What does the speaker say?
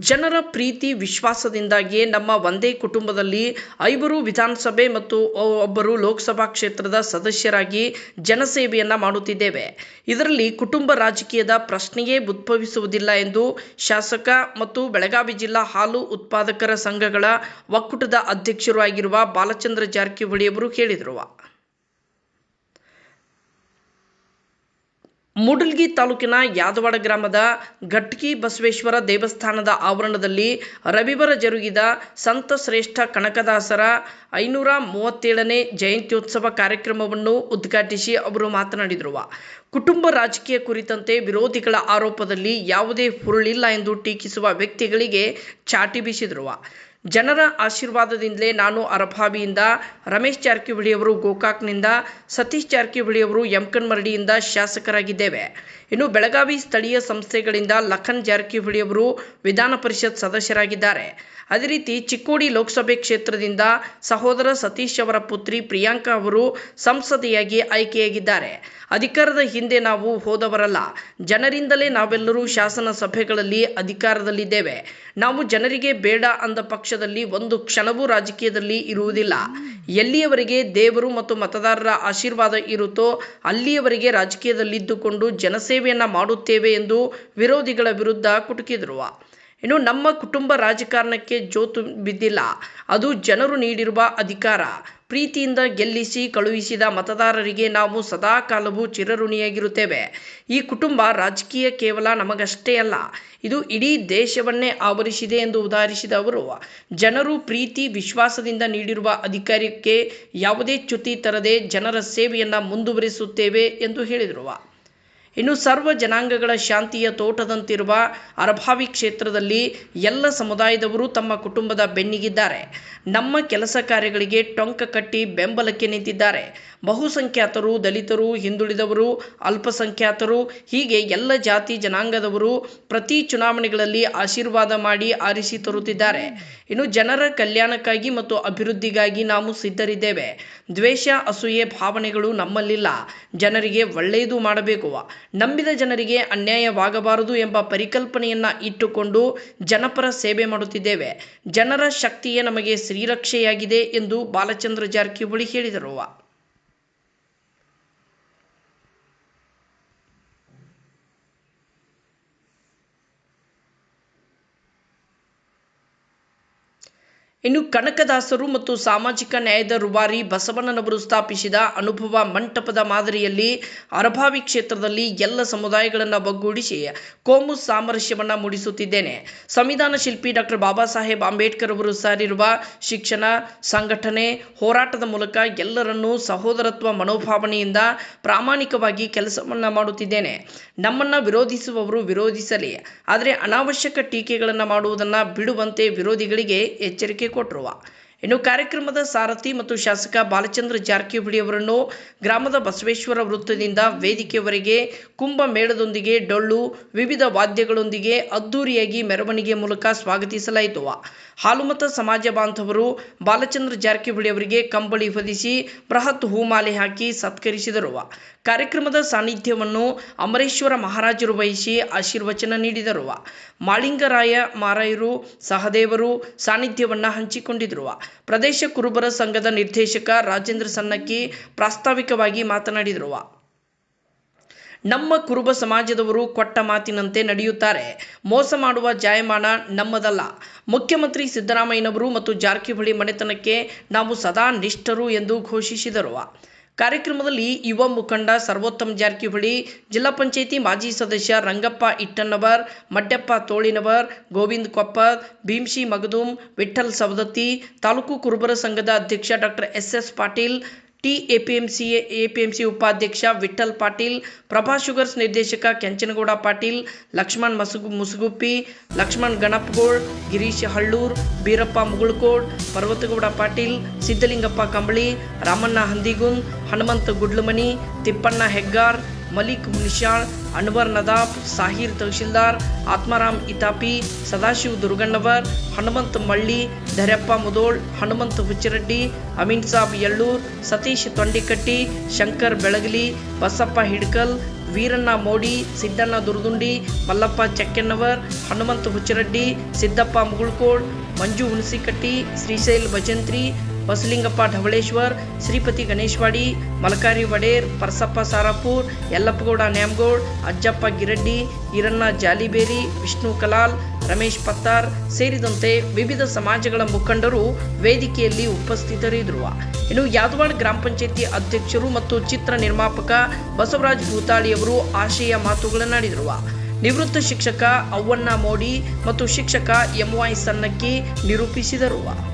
ಜನರ ಪ್ರೀತಿ, ವಿಶ್ವಾಸದಿಂದಾಗಿಯೇ ನಮ್ಮ ಒಂದೇ ಕುಟುಂಬದಲ್ಲಿ ಐವರು ವಿಧಾನಸಭೆ ಮತ್ತು ಒಬ್ಬರು ಲೋಕಸಭಾ ಕ್ಷೇತ್ರದ ಸದಸ್ಯರಾಗಿ ಜನಸೇವೆಯನ್ನು ಮಾಡುತ್ತಿದ್ದೇವೆ. ಇದರಲ್ಲಿ ಕುಟುಂಬ ರಾಜಕೀಯದ ಪ್ರಶ್ನೆಯೇ ಉದ್ಭವಿಸುವುದಿಲ್ಲ ಎಂದು ಶಾಸಕ ಮತ್ತು ಬೆಳಗಾವಿ ಜಿಲ್ಲಾ ಹಾಲು ಉತ್ಪಾದಕರ ಸಂಘಗಳ ಒಕ್ಕೂಟದ ಅಧ್ಯಕ್ಷರು ಆಗಿರುವ ಬಾಲಚಂದ್ರ ಜಾರಕಿಹೊಳಿ ಅವರು ಹೇಳಿದರು. ಮೂಡಲಗಿ ತಾಲೂಕಿನ ಯಾದವಾಡ ಗ್ರಾಮದ ಘಟ್ಕಿ ಬಸವೇಶ್ವರ ದೇವಸ್ಥಾನದ ಆವರಣದಲ್ಲಿ ರವಿವಾರ ಜರುಗಿದ ಸಂತ ಶ್ರೇಷ್ಠ ಕನಕದಾಸರ ಐನೂರ ಮೂವತ್ತೇಳನೇ ಜಯಂತ್ಯೋತ್ಸವ ಕಾರ್ಯಕ್ರಮವನ್ನು ಉದ್ಘಾಟಿಸಿ ಅವರು ಮಾತನಾಡಿದರು. ಕುಟುಂಬ ರಾಜಕೀಯ ಕುರಿತಂತೆ ವಿರೋಧಿಗಳ ಆರೋಪದಲ್ಲಿ ಯಾವುದೇ ಹುರುಳಿಲ್ಲ ಎಂದು ಟೀಕಿಸುವ ವ್ಯಕ್ತಿಗಳಿಗೆ ಚಾಟಿ ಬೀಸಿದರು. ಜನರ ಆಶೀರ್ವಾದದಿಂದಲೇ ನಾನು ಅರಭಾವಿಯಿಂದ ರಮೇಶ್ ಜಾರಕಿಹೊಳಿ ಅವರು ಗೋಕಾಕ್ನಿಂದ ಸತೀಶ್ ಜಾರಕಿಹೊಳಿ ಅವರು ಯಮಕನ್ಮರಡಿಯಿಂದ ಶಾಸಕರಾಗಿದ್ದೇವೆ. ಇನ್ನು ಬೆಳಗಾವಿ ಸ್ಥಳೀಯ ಸಂಸ್ಥೆಗಳಿಂದ ಲಖನ್ ಜಾರಕಿಹೊಳಿ ಅವರು ವಿಧಾನ ಪರಿಷತ್ ಸದಸ್ಯರಾಗಿದ್ದಾರೆ. ಅದೇ ರೀತಿ ಚಿಕ್ಕೋಡಿ ಲೋಕಸಭೆ ಕ್ಷೇತ್ರದಿಂದ ಸಹೋದರ ಸತೀಶ್ ಅವರ ಪುತ್ರಿ ಪ್ರಿಯಾಂಕಾ ಅವರು ಸಂಸದೆಯಾಗಿ ಆಯ್ಕೆಯಾಗಿದ್ದಾರೆ. ಅಧಿಕಾರದ ಹಿಂದೆ ನಾವು ಹೋದವರಲ್ಲ. ಜನರಿಂದಲೇ ನಾವೆಲ್ಲರೂ ಶಾಸನ ಸಭೆಗಳಲ್ಲಿ ಅಧಿಕಾರದಲ್ಲಿದ್ದೇವೆ. ನಾವು ಜನರಿಗೆ ಬೇಡ ಅಂದ ಪಕ್ಷದಲ್ಲಿ ಒಂದು ಕ್ಷಣವೂ ರಾಜಕೀಯದಲ್ಲಿ ಇರುವುದಿಲ್ಲ. ಎಲ್ಲಿಯವರೆಗೆ ದೇವರು ಮತ್ತು ಮತದಾರರ ಆಶೀರ್ವಾದ ಇರುತ್ತೋ ಅಲ್ಲಿಯವರೆಗೆ ರಾಜಕೀಯದಲ್ಲಿದ್ದುಕೊಂಡು ಜನಸೇವೆಯನ್ನ ಮಾಡುತ್ತೇವೆ ಎಂದು ವಿರೋಧಿಗಳ ವಿರುದ್ಧ ಕುಟುಕಿದರು. ಇನ್ನು ನಮ್ಮ ಕುಟುಂಬ ರಾಜಕಾರಣಕ್ಕೆ ಜೋತು ಬಿದ್ದಿಲ್ಲ. ಅದು ಜನರು ನೀಡಿರುವ ಅಧಿಕಾರ. ಪ್ರೀತಿಯಿಂದ ಗೆಲ್ಲಿಸಿ ಕಳುಹಿಸಿದ ಮತದಾರರಿಗೆ ನಾವು ಸದಾ ಕಾಲವೂ ಚಿರಋಣಿಯಾಗಿರುತ್ತೇವೆ. ಈ ಕುಟುಂಬ ರಾಜಕೀಯ ಕೇವಲ ನಮಗಷ್ಟೇ ಅಲ್ಲ, ಇದು ಇಡೀ ದೇಶವನ್ನೇ ಆವರಿಸಿದೆ ಎಂದು ಉದಾಹರಿಸಿದ ಅವರು, ಜನರು ಪ್ರೀತಿ, ವಿಶ್ವಾಸದಿಂದ ನೀಡಿರುವ ಅಧಿಕಾರಕ್ಕೆ ಯಾವುದೇ ಚ್ಯುತಿ ತರದೆ ಜನರ ಸೇವೆಯನ್ನು ಮುಂದುವರಿಸುತ್ತೇವೆ ಎಂದು ಹೇಳಿದರು. ಇನ್ನು ಸರ್ವ ಜನಾಂಗಗಳ ಶಾಂತಿಯ ತೋಟದಂತಿರುವ ಅರಭಾವಿ ಕ್ಷೇತ್ರದಲ್ಲಿ ಎಲ್ಲ ಸಮುದಾಯದವರು ತಮ್ಮ ಕುಟುಂಬದ ಬೆನ್ನಿಗಿದ್ದಾರೆ. ನಮ್ಮ ಕೆಲಸ ಕಾರ್ಯಗಳಿಗೆ ಟೊಂಕ ಕಟ್ಟಿ ಬೆಂಬಲಕ್ಕೆ ನಿಂತಿದ್ದಾರೆ. ಬಹುಸಂಖ್ಯಾತರು, ದಲಿತರು, ಹಿಂದುಳಿದವರು, ಅಲ್ಪಸಂಖ್ಯಾತರು, ಹೀಗೆ ಎಲ್ಲ ಜಾತಿ ಜನಾಂಗದವರು ಪ್ರತಿ ಚುನಾವಣೆಗಳಲ್ಲಿ ಆಶೀರ್ವಾದ ಮಾಡಿ ಆರಿಸಿ ತರುತ್ತಿದ್ದಾರೆ. ಇನ್ನು ಜನರ ಕಲ್ಯಾಣಕ್ಕಾಗಿ ಮತ್ತು ಅಭಿವೃದ್ಧಿಗಾಗಿ ನಾವು ಸಿದ್ಧರಿದ್ದೇವೆ. ದ್ವೇಷ, ಅಸೂಯೆ, ಭಾವನೆಗಳು ನಮ್ಮಲ್ಲಿಲ್ಲ. ಜನರಿಗೆ ಒಳ್ಳೆಯದು ಮಾಡಬೇಕು. ನಂಬಿದ ಜನರಿಗೆ ಅನ್ಯಾಯವಾಗಬಾರದು ಎಂಬ ಪರಿಕಲ್ಪನೆಯನ್ನು ಇಟ್ಟುಕೊಂಡು ಜನಪರ ಸೇವೆ ಮಾಡುತ್ತಿದ್ದೇವೆ. ಜನರ ಶಕ್ತಿಯೇ ನಮಗೆ ಶ್ರೀರಕ್ಷೆಯಾಗಿದೆ ಎಂದು ಬಾಲಚಂದ್ರ ಜಾರಕಿಹೊಳಿ ಹೇಳಿದರು. ಇನ್ನು ಕನಕದಾಸರು ಮತ್ತು ಸಾಮಾಜಿಕ ನ್ಯಾಯದ ರುಬಾರಿ ಬಸವಣ್ಣನವರು ಸ್ಥಾಪಿಸಿದ ಅನುಭವ ಮಂಟಪದ ಮಾದರಿಯಲ್ಲಿ ಅರಭಾವಿ ಕ್ಷೇತ್ರದಲ್ಲಿ ಎಲ್ಲ ಸಮುದಾಯಗಳನ್ನು ಒಗ್ಗೂಡಿಸಿ ಕೋಮು ಸಾಮರಸ್ಯವನ್ನು ಮೂಡಿಸುತ್ತಿದ್ದೇನೆ. ಸಂವಿಧಾನ ಶಿಲ್ಪಿ ಡಾಕ್ಟರ್ ಬಾಬಾ ಸಾಹೇಬ್ ಅಂಬೇಡ್ಕರ್ ಅವರು ಸಾರಿರುವ ಶಿಕ್ಷಣ, ಸಂಘಟನೆ, ಹೋರಾಟದ ಮೂಲಕ ಎಲ್ಲರನ್ನೂ ಸಹೋದರತ್ವ ಮನೋಭಾವನೆಯಿಂದ ಪ್ರಾಮಾಣಿಕವಾಗಿ ಕೆಲಸವನ್ನು ಮಾಡುತ್ತಿದ್ದೇನೆ. ನಮ್ಮನ್ನು ವಿರೋಧಿಸುವವರು ವಿರೋಧಿಸಲಿ, ಆದರೆ ಅನಾವಶ್ಯಕ ಟೀಕೆಗಳನ್ನು ಮಾಡುವುದನ್ನು ಬಿಡುವಂತೆ ವಿರೋಧಿಗಳಿಗೆ ಎಚ್ಚರಿಕೆ கொட்டுருவா ಇನ್ನು ಕಾರ್ಯಕ್ರಮದ ಸಾರಥಿ ಮತ್ತು ಶಾಸಕ ಬಾಲಚಂದ್ರ ಜಾರಕಿಹೊಳಿ ಅವರನ್ನು ಗ್ರಾಮದ ಬಸವೇಶ್ವರ ವೃತ್ತದಿಂದ ವೇದಿಕೆಯವರೆಗೆ ಕುಂಭ ಮೇಳದೊಂದಿಗೆ ಡೊಳ್ಳು, ವಿವಿಧ ವಾದ್ಯಗಳೊಂದಿಗೆ ಅದ್ದೂರಿಯಾಗಿ ಮೆರವಣಿಗೆ ಮೂಲಕ ಸ್ವಾಗತಿಸಲಾಯಿತು. ಹಾಲುಮತ ಸಮಾಜ ಬಾಂಧವರು ಬಾಲಚಂದ್ರ ಜಾರಕಿಹೊಳಿ ಅವರಿಗೆ ಕಂಬಳಿ ಹೊದಿಸಿ ಬೃಹತ್ ಹೂಮಾಲೆ ಹಾಕಿ ಸತ್ಕರಿಸಿದರು. ಕಾರ್ಯಕ್ರಮದ ಸಾನ್ನಿಧ್ಯವನ್ನು ಅಮರೇಶ್ವರ ಮಹಾರಾಜರು ವಹಿಸಿ ಆಶೀರ್ವಚನ ನೀಡಿದರು. ಮಾಳಿಂಗರಾಯ ಮಾರಾಯರು ಸಹದೇವರು ಸಾನ್ನಿಧ್ಯವನ್ನು ಹಂಚಿಕೊಂಡಿದ್ರು. ಪ್ರದೇಶ ಕುರುಬರ ಸಂಘದ ನಿರ್ದೇಶಕ ರಾಜೇಂದ್ರ ಸನ್ನಕ್ಕಿ ಪ್ರಾಸ್ತಾವಿಕವಾಗಿ ಮಾತನಾಡಿದರು. ನಮ್ಮ ಕುರುಬ ಸಮಾಜದವರು ಕೊಟ್ಟ ಮಾತಿನಂತೆ ನಡೆಯುತ್ತಾರೆ. ಮೋಸ ಮಾಡುವ ಜಾಯಮಾನ ನಮ್ಮದಲ್ಲ. ಮುಖ್ಯಮಂತ್ರಿ ಸಿದ್ದರಾಮಯ್ಯನವರು ಮತ್ತು ಜಾರಕಿಹೊಳಿ ಮನೆತನಕ್ಕೆ ನಾವು ಸದಾ ನಿಷ್ಠರು ಎಂದು ಘೋಷಿಸಿದರು. ಕಾರ್ಯಕ್ರಮದಲ್ಲಿ ಯುವ ಮುಖಂಡ ಸರ್ವೋತ್ತಮ್ ಜಾರಕಿಹೊಳಿ, ಜಿಲ್ಲಾ ಪಂಚಾಯಿತಿ ಮಾಜಿ ಸದಸ್ಯ ರಂಗಪ್ಪ ಇಟ್ಟಣ್ಣವರ್ ಮಡ್ಯಪ್ಪ ತೋಳಿನವರ್, ಗೋವಿಂದ್ ಕೊಪ್ಪ ಭೀಮ್ಶಿ ಮಗದುಂ ವಿಠ್ಠಲ್ ಸವದತ್ತಿ, ತಾಲೂಕು ಕುರುಬರ ಸಂಘದ ಅಧ್ಯಕ್ಷ doctor S S Patil T APMC APMC ಉಪಾಧ್ಯಕ್ಷ ವಿಠಲ್ ಪಾಟೀಲ್, ಪ್ರಭಾ ಶುಗರ್ಸ್ ನಿರ್ದೇಶಕ ಕೆಂಚನಗೌಡ ಪಾಟೀಲ್, ಲಕ್ಷ್ಮಣ್ ಮಸುಗು ಮುಸುಗುಪ್ಪಿ, ಲಕ್ಷ್ಮಣ್ ಗಣಪಗೋಳ್, ಗಿರೀಶ್ ಹಳ್ಳೂರ್, ಬೀರಪ್ಪ ಮುಗುಳ್ಕೋಡ್, ಪರ್ವತಗೌಡ ಪಾಟೀಲ್, ಸಿದ್ದಲಿಂಗಪ್ಪ ಕಂಬಳಿ, ರಾಮಣ್ಣ ಹಂದಿಗುಂದ್, ಹನುಮಂತ ಗುಡ್ಲುಮನಿ, ತಿಪ್ಪಣ್ಣ ಹೆಗ್ಗಾರ್ ಮಲಿಕ್ ಮುನಿಶಾಳ್ ಅನ್ವರ್ ನದಾಫ್ ಸಾಹಿರ್ ತಹಶೀಲ್ದಾರ್, ಆತ್ಮಾರಾಮ್ ಇತಾಪಿ, ಸದಾಶಿವ್ ದುರ್ಗಣ್ಣವರ್, ಹನುಮಂತ್ ಮಳ್ಳಿ ಧರ್ಯಪ್ಪ ಮುದೋಳ್, ಹನುಮಂತ್ ಹುಚ್ಚಿರೆಡ್ಡಿ, ಅಮೀನ್ ಸಾಬ್ ಯಳ್ಳೂರ್ ಸತೀಶ್ ತೊಂಡಿಕಟ್ಟಿ, ಶಂಕರ್ ಬೆಳಗಲಿ, ಬಸಪ್ಪ ಹಿಡ್ಕಲ್, ವೀರಣ್ಣ ಮೋಡಿ, ಸಿದ್ದಣ್ಣ ದುರ್ದುಂಡಿ, ಮಲ್ಲಪ್ಪ ಚಕ್ಕೆನ್ನವರ್, ಹನುಮಂತ ಹುಚ್ಚರಡ್ಡಿ, ಸಿದ್ದಪ್ಪ ಮುಗುಳ್ಕೋಳ್, ಮಂಜು ಹುಣಸಿಕಟ್ಟಿ, ಶ್ರೀಶೈಲ್ ಭಜಂತ್ರಿ ಬಸಲಿಂಗಪ್ಪ ಢವಳೇಶ್ವರ್ ಶ್ರೀಪತಿ ಗಣೇಶ್ವಾಡಿ, ಮಲಕಾರಿ ವಡೇರ್ ಪರಸಪ್ಪ ಸಾರಾಪುರ್, ಯಲ್ಲಪ್ಪಗೌಡ ನ್ಯಾಮಗೌಡ್, ಅಜ್ಜಪ್ಪ ಗಿರಡ್ಡಿ, ಈರಣ್ಣ ಜಾಲಿಬೇರಿ, ವಿಷ್ಣು ಕಲಾಲ್, ರಮೇಶ್ ಪತ್ತಾರ್ ಸೇರಿದಂತೆ ವಿವಿಧ ಸಮಾಜಗಳ ಮುಖಂಡರು ವೇದಿಕೆಯಲ್ಲಿ ಉಪಸ್ಥಿತರಿದ್ದರು. ಇನ್ನು ಯಾದವಾಡ ಗ್ರಾಮ ಪಂಚಾಯತಿ ಅಧ್ಯಕ್ಷರು ಮತ್ತು ಚಿತ್ರ ನಿರ್ಮಾಪಕ ಬಸವರಾಜ್ ಭೂತಾಳಿಯವರು ಆಶಯ ಮಾತುಗಳನ್ನಾಡಿದರು. ನಿವೃತ್ತ ಶಿಕ್ಷಕ ಅವ್ವಣ್ಣ ಮೋಡಿ ಮತ್ತು ಶಿಕ್ಷಕ ಎಂವೈ ಸನ್ನಕ್ಕಿ ನಿರೂಪಿಸಿದರು.